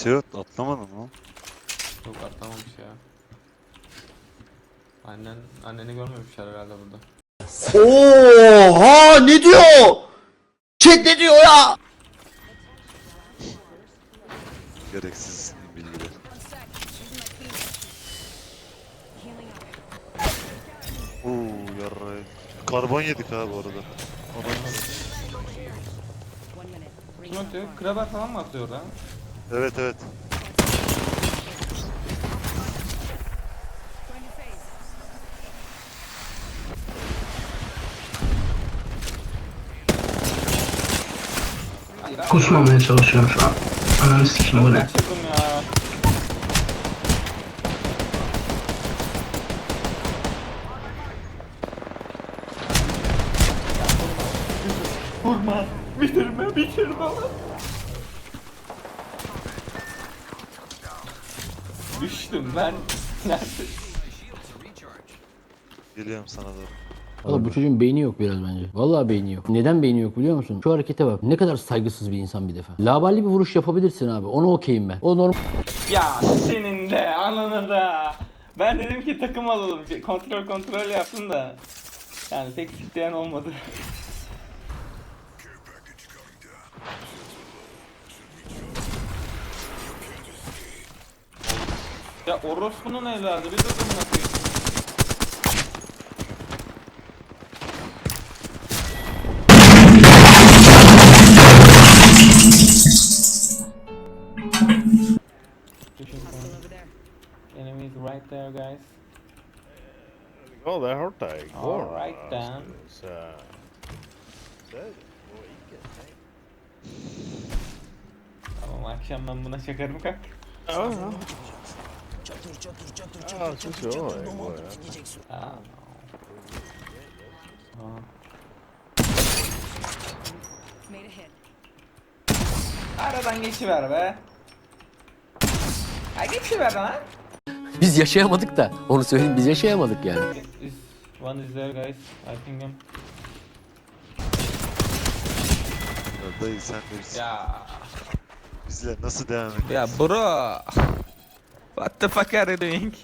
Seot atlamadın mı? Yok atlamamış ya. Annen, anneni görmemişler herhalde burada. Oha ne diyor? Chat ne diyor ya? Gereksiz bilgiler. Oo yarrayı. Karbon yedik abi orada. Adam... Kim atıyor? Kraber falan mı atıyor orada? Evet evet. Kusmamaya çalışıyorum şu an. Ananı sikeyim bu ne? Vurma. Bitirme, bitirme lan. Düştüm ben. Nerede? Geliyorum sana doğru. Valla bu çocuğun beyni yok biraz bence. Vallahi beyni yok. Neden beyni yok biliyor musun? Şu harekete bak. Ne kadar saygısız bir insan bir defa. Laballi bir vuruş yapabilirsin abi. Onu okeyim ben. O normal. Ya senin de ananı da. Ben dedim ki takım alalım. Kontrol kontrol yaptım da. Yani pek isteyen olmadı. Ya orospunun evladı bir durun bakayım. Enemies right there guys. Hørte jeg i går. All right, then. Tamam akşam ben buna çakarım kalk. Ja, ja. Ja, jeg syns jo det i går. Ja. Aa. Aa. Aradan geçiver be. Ha geçiver lan. Biz yaşayamadık da. Onu söyleyeyim biz yaşayamadık yani. Is one is there guys. I think him. Ya Dayı sen Ya. bizle nasıl devam ediyorsun? Ya bro. What the fuck are you doing?